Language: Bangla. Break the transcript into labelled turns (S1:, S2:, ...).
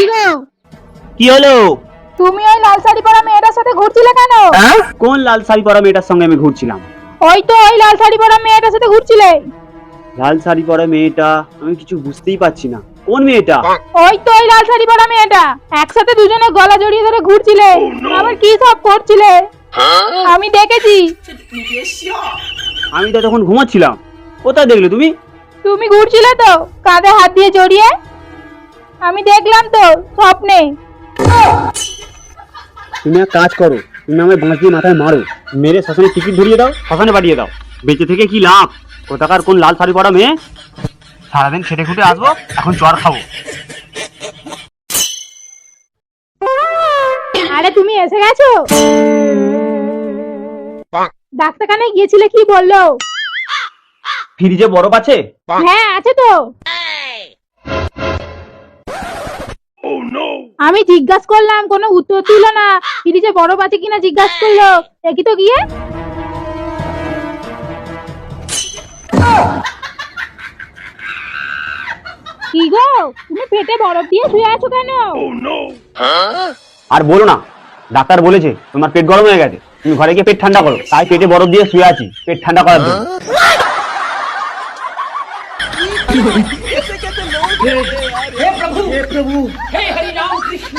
S1: কি গো
S2: কি হলো?
S1: তুমি ওই লাল শাড়ি পরা মেয়েটার সাথে ঘুরছিলে কেন?
S2: হ্যাঁ? কোন লাল শাড়ি পরা মেয়েটার সঙ্গে আমি ঘুরছিলাম?
S1: ওই তো ওই লাল শাড়ি পরা মেয়েটার সাথে ঘুরছিলে।
S2: লাল শাড়ি পরা মেয়েটা আমি কিছু বুঝতেই পারছি না। কোন মেয়েটা?
S1: ওই তো ওই লাল শাড়ি পরা মেয়েটা। একসাথে দুজনে গলা জড়িয়ে ধরে ঘুরছিলে। আবার কি সব করছিলে? আমি দেখেছি।
S2: আমি তো তখন ঘুমাচ্ছিলাম। কোথায় দেখলে তুমি?
S1: তুমি ঘুরছিলে তো কাঁধে হাত দিয়ে জড়িয়ে? আমি দেখলাম তো স্বপ্নে।
S2: তুমি এক কাজ করো তুমি আমায় বাঁশ দিয়ে মাথায় মারো। মেরে শ্মশানে টিকিট ধরিয়ে দাও শ্মশানে পাঠিয়ে দাও। বেঁচে থেকে কি লাভ? কোথাকার কোন লাল শাড়ি পরা মেয়ে? সারাদিন খেটে খুটে আসব এখন চর খাব।
S1: আরে তুমি এসে গেছো? ডাক্তারখানে গিয়েছিলে কি বলল?
S2: ফ্রিজে বরফ আছে?
S1: হ্যাঁ আছে তো। আমি জিজ্ঞাসা করলাম কোনো উত্তর দিল না। ফ্রিজে বরফ আছে কিনা জিজ্ঞাসা করল। দেখি তো গিয়ে। কি গো? তুমি পেটে বরফ দিয়ে শুয়ে আছো কেন?
S2: আর বলো না ডাক্তার বলেছে তোমার পেট গরম হয়ে গেছে। তুমি ঘরে গিয়ে পেট ঠান্ডা করো। তাই পেটে বরফ দিয়ে শুয়ে আছি পেট ঠান্ডা করার জন্য।
S3: हे हरि राम कृष्ण जगन्नाथ प्रेमानंद ये क्या हुआ